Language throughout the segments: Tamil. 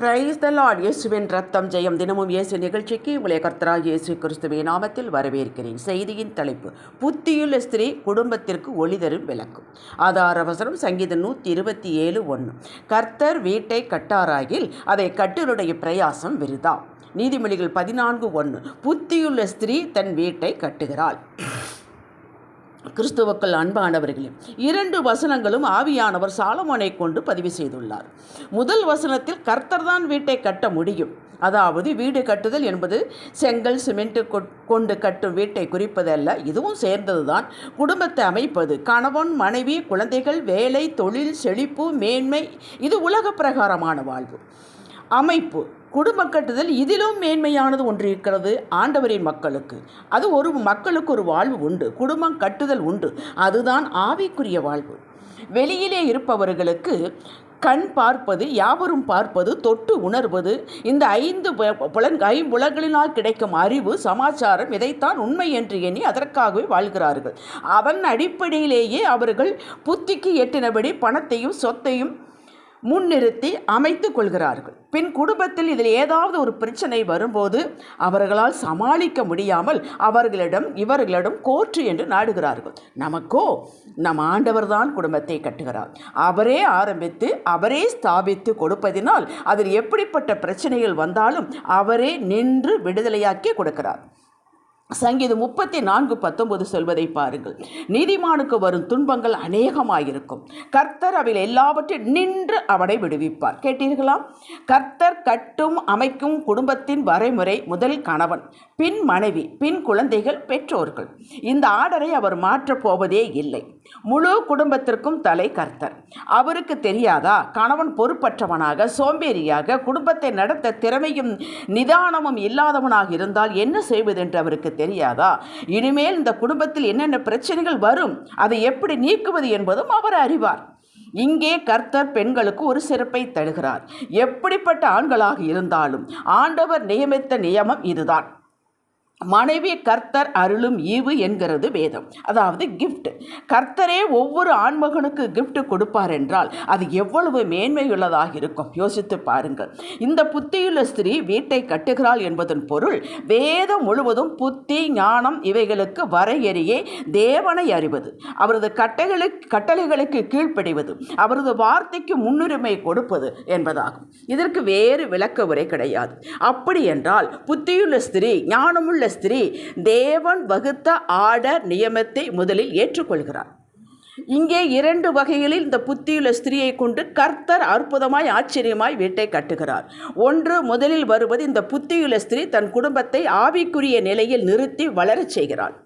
பிரைஸ் த லார்ட் இயேசுவின் ரத்தம் ஜெயம். தினமும் இயேசு நிகழ்ச்சிக்கு உங்களை கர்த்தராக இயேசு கிறிஸ்துவின் நாமத்தில் வரவேற்கிறேன். செய்தியின் தலைப்பு புத்தியுள்ள ஸ்திரீ குடும்பத்திற்கு ஒளி தரும் விளக்கும் ஆதார அவசரம் சங்கீதம் நூற்றி இருபத்தி ஏழு ஒன்று. கர்த்தர் வீட்டை கட்டாராகில் அதை கட்டுருடைய பிரயாசம் விருதா? நீதிமொழிகள் பதினான்கு ஒன்று. புத்தியுள்ள ஸ்திரீ தன் வீட்டை கட்டுகிறாள். கிறிஸ்துவுக்கள் அன்பானவர்களே இரண்டு வசனங்களும் ஆவியானவர் சாலமோனை கொண்டு பதிவு செய்துள்ளார். முதல் வசனத்தில் கர்த்தர் தான் வீட்டை கட்ட முடியும். அதாவது வீடு கட்டுதல் என்பது செங்கல் சிமெண்ட் கொண்டு கட்டும் வீட்டை குறிப்பதல்ல இதுவும் சேர்ந்ததுதான் குடும்பத்தை அமைப்பது. கணவன் மனைவி குழந்தைகள் வேலை தொழில் செழிப்பு மேன்மை இது உலக பிரகாரமான வாழ்வு. அமைப்பு. குடும்ப கட்டுதல் இதிலும் மேன்மையானது ஒன்று இருக்கிறது ஆண்டவரின் மக்களுக்கு. அது ஒரு மக்களுக்கு ஒரு வாழ்வு உண்டு குடும்பம் கட்டுதல் உண்டு அதுதான் ஆவிக்குரிய வாழ்வு. வெளியிலே இருப்பவர்களுக்கு கண் பார்ப்பது யாவரும் பார்ப்பது தொட்டு உணர்வது இந்த ஐந்து புலன் ஐம்புலங்களினால் கிடைக்கும் அறிவு சமாச்சாரம் இதைத்தான் உண்மை என்று எண்ணி அதற்காகவே வாழ்கிறார்கள். அதன் அடிப்படையிலேயே அவர்கள் புத்திக்கு எட்டினபடி பணத்தையும் சொத்தையும் முன்னிறுத்தி அமைத்து கொள்கிறார்கள். பின் குடும்பத்தில் இதில் ஏதாவது ஒரு பிரச்சனை வரும்போது அவர்களால் சமாளிக்க முடியாமல் அவர்களிடம் இவர்களிடம் கோற்று என்று நாடுகிறார்கள். நமக்கோ நம் ஆண்டவர்தான் குடும்பத்தை கட்டுகிறார். அவரே ஆரம்பித்து அவரே ஸ்தாபித்து கொடுப்பதினால் அதில் எப்படிப்பட்ட பிரச்சனைகள் வந்தாலும் அவரே நின்று விடுதலையாக்கி கொடுக்கிறார். சங்கீதம் முப்பத்தி நான்கு பத்தொன்பது சொல்வதை பாருங்கள். நீதிமானுக்கு வரும் துன்பங்கள் அநேகமாயிருக்கும். கர்த்தர் அவையில் எல்லாவற்றையும் நின்று அவனை விடுவிப்பார். கேட்டீர்களா? கர்த்தர் கட்டும் அமைக்கும் குடும்பத்தின் வரைமுறை முதல் கணவன் பின் மனைவி பின் குழந்தைகள் பெற்றோர்கள். இந்த ஆர்டரை அவர் மாற்றப் போவதே இல்லை. முழு குடும்பத்திற்கும் தலை கர்த்தர். அவருக்கு தெரியாதா? கணவன் பொறுப்பற்றவனாக சோம்பேறியாக குடும்பத்தை நடத்த திறமையும் நிதானமும் இல்லாதவனாக இருந்தால் என்ன செய்வதென்று அவருக்கு தெரியாதா? இனிமேல் இந்த குடும்பத்தில் என்னென்ன பிரச்சனைகள் வரும் அதை எப்படி நீக்குவது என்பதும் அவர் அறிவார். இங்கே கர்த்தர் பெண்களுக்கு ஒரு சிறப்பை தருகிறார். எப்படிப்பட்ட ஆண்களாக இருந்தாலும் ஆண்டவர் நியமித்த நியமம் இதுதான். மனைவி கர்த்தர் அருளும் ஈவு என்கிறது வேதம். அதாவது கிஃப்ட் கர்த்தரே ஒவ்வொரு ஆண்மகனுக்கு கிஃப்ட் கொடுப்பார் என்றால் அது எவ்வளவு மேன்மையுள்ளதாக இருக்கும். யோசித்து பாருங்கள். இந்த புத்தியுள்ள ஸ்திரீ வீட்டை கட்டுகிறாள் என்பதன் பொருள் வேதம் முழுவதும் புத்தி ஞானம் இவைகளுக்கு வரையறையே தேவனை அறிவது. அவரது கட்டைகளுக்கு கட்டளைகளுக்கு கீழ்ப்படிவது. அவரது வார்த்தைக்கு முன்னுரிமை கொடுப்பது என்பதாகும். இதற்கு வேறு விளக்க உரை கிடையாது. அப்படி என்றால் புத்தியுள்ள ஸ்திரீ ஞானமுள்ள ஸ்திரீ தேவன் வகுத்த ஆர்டர் நியமத்தை முதலில் ஏற்றுக்கொள்கிறார். இங்கே இரண்டு வகைகளில் இந்த புத்தியுள்ள ஸ்திரீயை கொண்டு கர்த்தர் அற்புதமாய் ஆச்சரியமாய் வீட்டை கட்டுகிறார். ஒன்று முதலில் வருவது இந்த புத்தியுள்ள ஸ்திரீ தன் குடும்பத்தை ஆவிக்குரிய நிலையில் நிறுத்தி வளரச் செய்கிறாள்.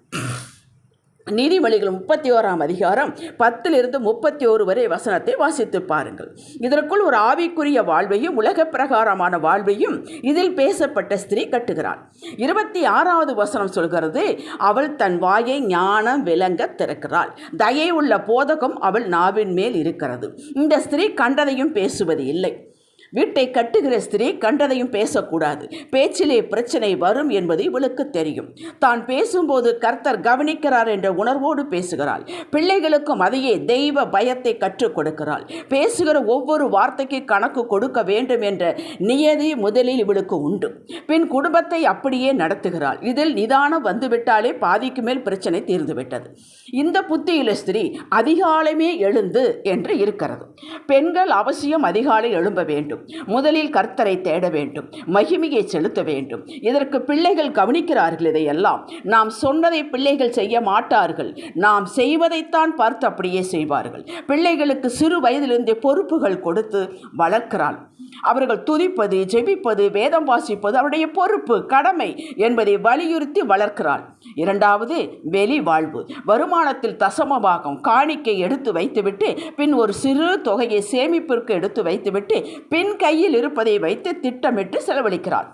நீதிமொழிகள் முப்பத்தி ஓராம் அதிகாரம் பத்திலிருந்து முப்பத்தி ஓரு வரை வசனத்தை வாசித்து பாருங்கள். இதற்குள் ஒரு ஆவிக்குரிய வாழ்வையும் உலக பிரகாரமான வாழ்வையும் இதில் பேசப்பட்ட ஸ்திரீ கட்டுகிறாள். இருபத்தி ஆறாவது வசனம் சொல்கிறது அவள் தன் வாயை ஞானம் விளங்க திறக்கிறாள். தயை உள்ள போதகம் அவள் நாவின் மேல் இருக்கிறது. இந்த ஸ்திரீ கண்டதையும் பேசுவது இல்லை. வீட்டை கட்டுகிற ஸ்திரீ கண்டதையும் பேசக்கூடாது. பேச்சிலே பிரச்சனை வரும் என்பது இவளுக்கு தெரியும். தான் பேசும்போது கர்த்தர் கவனிக்கிறார் என்ற உணர்வோடு பேசுகிறாள். பிள்ளைகளுக்கும் அதையே தெய்வ பயத்தை கற்றுக் கொடுக்கிறாள். பேசுகிற ஒவ்வொரு வார்த்தைக்கு கணக்கு கொடுக்க வேண்டும் என்ற நியதி முதலில் இவளுக்கு உண்டு. பின் குடும்பத்தை அப்படியே நடத்துகிறாள். இதில் நிதானம் வந்துவிட்டாலே பாதிக்கு மேல் பிரச்சனை தீர்ந்துவிட்டது. இந்த புத்தியில ஸ்திரீ அதிகாலமே எழுந்து என்று இருக்கிறது. பெண்கள் அவசியம் அதிகாலை எழும்ப வேண்டும். முதலில் கர்த்தரை தேட வேண்டும் மகிமையை செலுத்த வேண்டும். இதற்கு பிள்ளைகள் கவனிக்கிறார்கள் இதையெல்லாம். நாம் சொன்னதை பிள்ளைகள் செய்ய மாட்டார்கள். நாம் செய்வதைத்தான் பார்த்து அப்படியே செய்வார்கள். பிள்ளைகளுக்கு சிறு வயதிலிருந்தே பொறுப்புகள் கொடுத்து வளர்க்கிறாள். அவர்கள் துதிப்பது ஜெபிப்பது வேதம் வாசிப்பது அவருடைய பொறுப்பு கடமை என்பதை வலியுறுத்தி வளர்க்கிறாள் இரண்டாவது வெளி வாழ்வு. வருமானத்தில் தசமபாகம் காணிக்கை எடுத்து வைத்துவிட்டு பின் ஒரு சிறு தொகையை சேமிப்பிற்கு எடுத்து வைத்துவிட்டு பின் கையில் இருப்பதை வைத்து திட்டமிட்டு செலவழிக்கிறாள்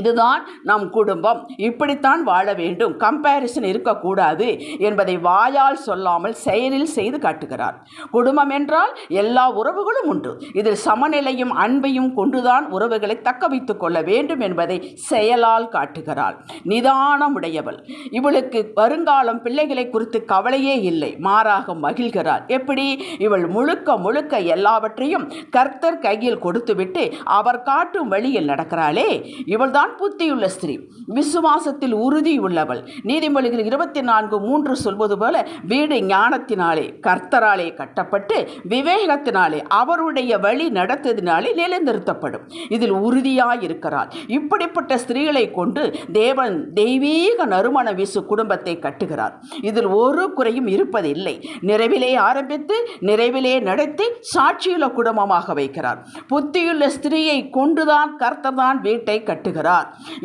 இதுதான் நம் குடும்பம். இப்படித்தான் வாழ வேண்டும். கம்பேரிசன் இருக்கக்கூடாது என்பதை வாயால் சொல்லாமல் செயலில் செய்து காட்டுகிறார். குடும்பம் என்றால் எல்லா உறவுகளும் உண்டு. இதில் சமநிலையும் அன்பையும் கொண்டுதான் உறவுகளை தக்க வைத்துக் கொள்ள வேண்டும் என்பதை செயலால் காட்டுகிறாள் நிதானம் உடையவள் இவளுக்கு வருங்காலம் பிள்ளைகளை குறித்து கவலையே இல்லை. மாறாக மகிழ்கிறாள் எப்படி? இவள் முழுக்க முழுக்க எல்லாவற்றையும் கர்த்தர் கையில் கொடுத்துவிட்டு அவர் காட்டும் வழியில் நடக்கிறாளே. இவள்தான் புத்தியுள்ள ஸ்திரீ விசுவாசத்தில் உறுதி உள்ளவள் நீதிமொழிகள் இருபத்தி நான்கு மூன்று சொல்வது போல வீடு ஞானத்தினாலே கர்த்தராலே கட்டப்பட்டு விவேகத்தினாலே அவருடைய வழி நடத்ததினாலே நிலைநிறுத்தப்படும். இதில் உறுதியாய் இருக்கிறாள் இப்படிப்பட்ட ஸ்திரீகளை கொண்டு தேவன் தெய்வீக நறுமண வீசு குடும்பத்தை கட்டுகிறார். இதில் ஒரு குறையும் இருப்பதில்லை. நிறைவிலே ஆரம்பித்து நிறைவிலே நடத்தி சாட்சியுள்ள குடும்பமாக வைக்கிறார். புத்தியுள்ள ஸ்திரீயை கொண்டுதான் கர்த்தர்தான் வீட்டை கட்டுகிறார்.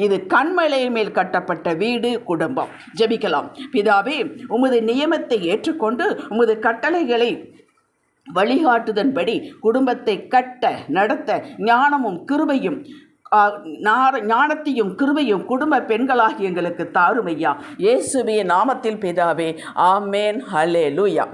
இது கண்மலையின் மேல் கட்டப்பட்ட வீடு குடும்பம். ஜெபிக்கலாம். பிதாவே உமது நியமத்தை ஏற்றுக்கொண்டு உமது கட்டளைகளை வழிகாட்டுதன்படி குடும்பத்தை கட்ட நடத்த ஞானமும் கிருபையும் ஞானத்தையும் கிருபையும் குடும்ப பெண்களாகி எங்களுக்கு தாருமையா. இயேசுவின் நாமத்தில் பிதாவே ஆமேன். ஹலே லூயா